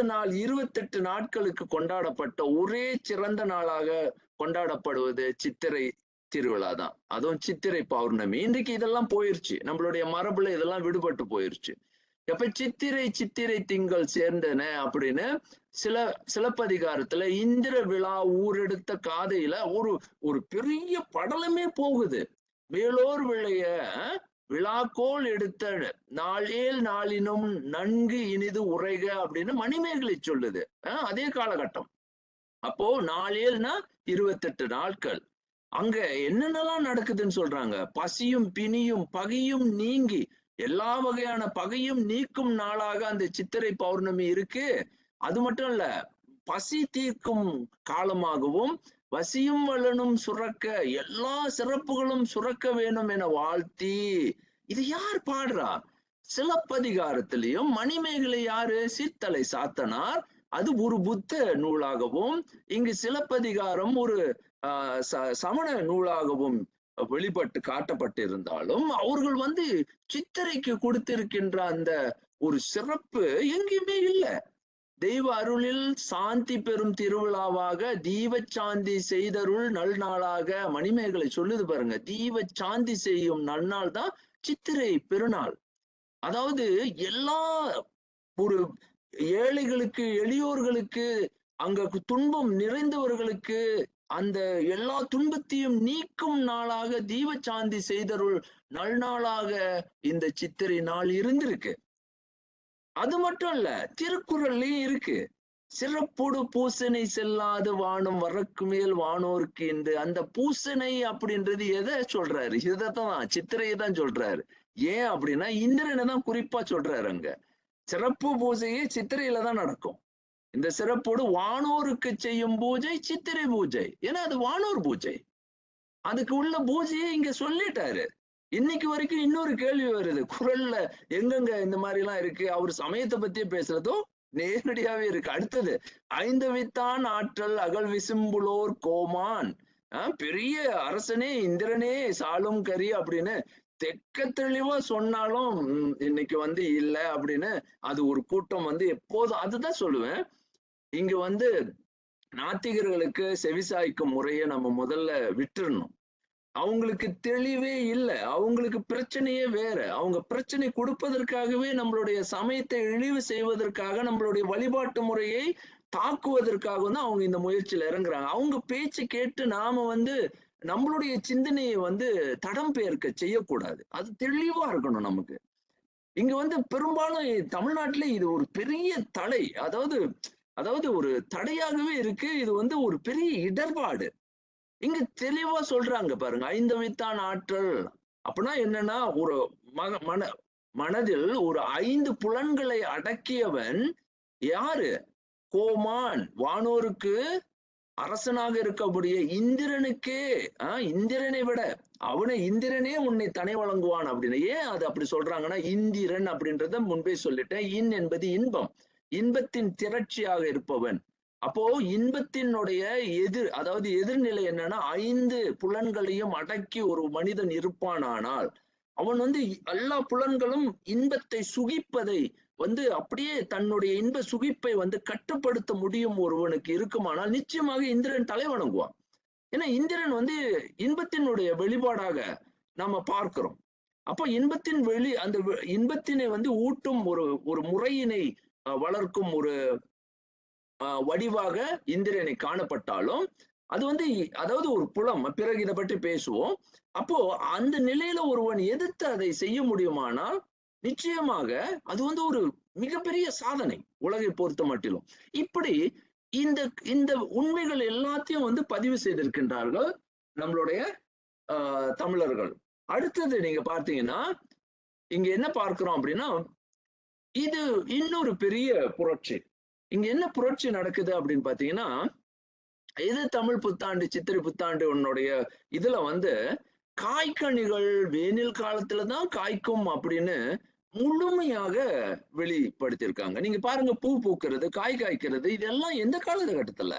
ஒன்பது நாள் இருபத்தெட்டு நாட்களுக்கு கொண்டாடப்பட்ட ஒரே சிறந்த நாளாக கொண்டாடப்படுவது சித்திரை திருவிழா தான். அதுவும் சித்திரை பௌர்ணமி. இன்றைக்கு இதெல்லாம் போயிருச்சு. நம்மளுடைய மரபுல இதெல்லாம் விடுபட்டு போயிருச்சு. எப்ப சித்திரை சித்திரை திங்கள் சேர்ந்தன அப்படின்னு சில சிலப்பதிகாரத்துல இந்திர விழா ஊரெடுத்த காதையில ஒரு ஒரு பெரிய படலமே போகுது. வேலோர் விளைய விழாக்கோள் எடுத்த நாளேல் நாளினும் நன்கு இனிது உரைக அப்படின்னு மணிமேகலை சொல்லுது. அதே காலகட்டம். அப்போ நாளேல்னா இருபத்தெட்டு நாட்கள். அங்க என்னென்னலாம் நடக்குதுன்னு சொல்றாங்க? பசியும் பிணியும் பகையும் நீங்கி எல்லா வகையான பகையும் நீக்கும் நாளாக அந்த சித்திரை பௌர்ணமி இருக்கு. அது மட்டும் இல்ல பசி தீர்க்கும் காலமாகவும் வசியும் வளனும் சுரக்க எல்லா சிறப்புகளும் சுரக்க வேணும் என வாழ்த்தி இது யார் பாடுறா? சிலப்பதிகாரத்திலையும் மணிமேகலை யாரு? சித்தலை சாத்தனார். அது ஒரு புத்த நூலாகவும் இங்கு சிலப்பதிகாரம் ஒரு ஆஹ் ச- சமண நூலாகவும் வெளிப்பட்டு காட்டப்பட்டிருந்தாலும் அவர்கள் வந்து சித்திரைக்கு கொடுத்திருக்கின்ற அந்த ஒரு சிறப்பு எங்கேயுமே இல்லை. தெய்வ அருளில் சாந்தி பெறும் திருவிழாவாக தீப சாந்தி செய்தருள் நல்நாளாக மணிமேகலை சொல்லுது பாருங்க. தீப சாந்தி செய்யும் நன்னாள் தான் சித்திரை பெருநாள். அதாவது எல்லா ஒரு ஏழைகளுக்கு எளியோர்களுக்கு அங்க துன்பம் நிறைந்தவர்களுக்கு அந்த எல்லா துன்பத்தையும் நீக்கும் நாளாக தீப சாந்தி செய்தருள் நல்நாளாக இந்த சித்திரை நாள் இருந்திருக்கு. அது மட்டும் இல்ல திருக்குறள்லயும் இருக்கு. சிறப்போடு பூசனை செல்லாது வானும் வரக்கு மேல் வானோருக்கு என்று அந்த பூசனை அப்படின்றது எதை சொல்றாரு? இதைத்தான் சித்திரையை தான் சொல்றாரு. ஏன் அப்படின்னா இந்திரனை தான் குறிப்பா சொல்றாரு அங்க. சிறப்பு பூஜையே சித்திரையில தான் நடக்கும். இந்த சிறப்போடு வானோருக்கு செய்யும் பூஜை சித்திரை பூஜை. ஏன்னா அது வானோர் பூஜை. அதுக்கு உள்ள பூஜையை இங்க சொல்லிட்டாரு. இன்னைக்கு வரைக்கும் இன்னொரு கேள்வி வருது. குரல்ல எங்கெங்க இந்த மாதிரி எல்லாம் இருக்கு? அவர் சமயத்தை பத்தியே பேசுறதும் நேரடியாவே இருக்கு. அடுத்தது ஐந்தவித்தான் ஆற்றல் அகல் விசும்புலோர் கோமான். ஆஹ் பெரிய அரசனே இந்திரனே சாலும் கரி அப்படின்னு தெக்க தெளிவா சொன்னாலும் இன்னைக்கு வந்து இல்ல அப்படின்னு அது ஒரு கூட்டம் வந்து எப்போதும் அதுதான் சொல்லுவேன். இங்க வந்து நாத்திகர்களுக்கு செவிசாய்க்கும் முறையை நம்ம முதல்ல விட்டுறணும். அவங்களுக்கு தெளிவே இல்லை. அவங்களுக்கு பிரச்சனையே வேற. அவங்க பிரச்சனை கொடுப்பதற்காகவே நம்மளுடைய சமயத்தை இழிவு செய்வதற்காக நம்மளுடைய வழிபாட்டு முறையை தாக்குவதற்காக தான் அவங்க இந்த முயற்சியில இறங்குறாங்க. அவங்க பேச்சு கேட்டு நாம வந்து நம்மளுடைய சிந்தனையை வந்து தடம் பெயர்க்க செய்யக்கூடாது. அது தெளிவா இருக்கணும் நமக்கு. இங்க வந்து பெரும்பாலும் தமிழ்நாட்டுல இது ஒரு பெரிய தடை. அதாவது அதாவது ஒரு தடையாகவே இருக்கு. இது வந்து ஒரு பெரிய இடர்பாடு. இங்க தெளிவா சொல்றாங்க பாருங்க. ஐந்தவித்தான் ஆற்றல். அப்படின்னா என்னன்னா ஒரு மக மன மனதில் ஒரு ஐந்து புலன்களை அடக்கியவன் யாரு? கோமான். வானோருக்கு அரசனாக இருக்கக்கூடிய இந்திரனுக்கே ஆஹ் இந்திரனை விட அவனை இந்திரனே உன்னை தனை வழங்குவான் அப்படின்னு. ஏன் அது அப்படி சொல்றாங்கன்னா இந்திரன் அப்படின்றத முன்பே சொல்லிட்டேன். இன் என்பது இன்பம். இன்பத்தின் திரட்சியாக இருப்பவன். அப்போ இன்பத்தினுடைய எதிர் அதாவது எதிர்நிலை என்னன்னா ஐந்து புலன்களையும் அடக்கி ஒரு மனிதன் இருப்பானானால் அவன் வந்து எல்லா புலன்களும் இன்பத்தை சுகிப்பதை வந்து அப்படியே தன்னுடைய இன்ப சுகிப்பை வந்து கட்டுப்படுத்த முடியும் ஒருவனுக்கு இருக்குமானால் நிச்சயமாக இந்திரன் தலை வணங்குவான். ஏன்னா இந்திரன் வந்து இன்பத்தினுடைய வெளிப்பாடாக நாம பார்க்கிறோம். அப்போ இன்பத்தின் வெளி அந்த இன்பத்தினை வந்து ஊட்டும் ஒரு ஒரு முறையினை வளர்க்கும் ஒரு வடிவாக இந்திரனை காணப்பட்டாலும் அது வந்து அதாவது ஒரு புலம் பிறகு இதை பற்றி பேசுவோம். அப்போ அந்த நிலையில ஒருவன் எதிர்த்து அதை செய்ய முடியுமானால் நிச்சயமாக அது வந்து ஒரு மிகப்பெரிய சாதனை உலகை பொறுத்த மட்டிலும். இப்படி இந்த இந்த உண்மைகள் எல்லாத்தையும் வந்து பதிவு செய்திருக்கின்றார்கள் நம்மளுடைய ஆஹ், தமிழர்கள். அடுத்தது நீங்க பார்த்தீங்கன்னா இங்க என்ன பார்க்கிறோம் அப்படின்னா இது இன்னொரு பெரிய புரட்சி. இங்க என்ன புரட்சி நடக்குது அப்படின்னு பாத்தீங்கன்னா இது தமிழ் புத்தாண்டு சித்திரை புத்தாண்டு உன்னுடைய இதுல வந்து காய்கனிகள் வேனில் காலத்துல தான் காய்க்கும் அப்படின்னு முழுமையாக வெளிப்படுத்தியிருக்காங்க. நீங்க பாருங்க பூ பூக்கிறது காய் காய்க்கிறது இதெல்லாம் எந்த காலகட்டத்துல?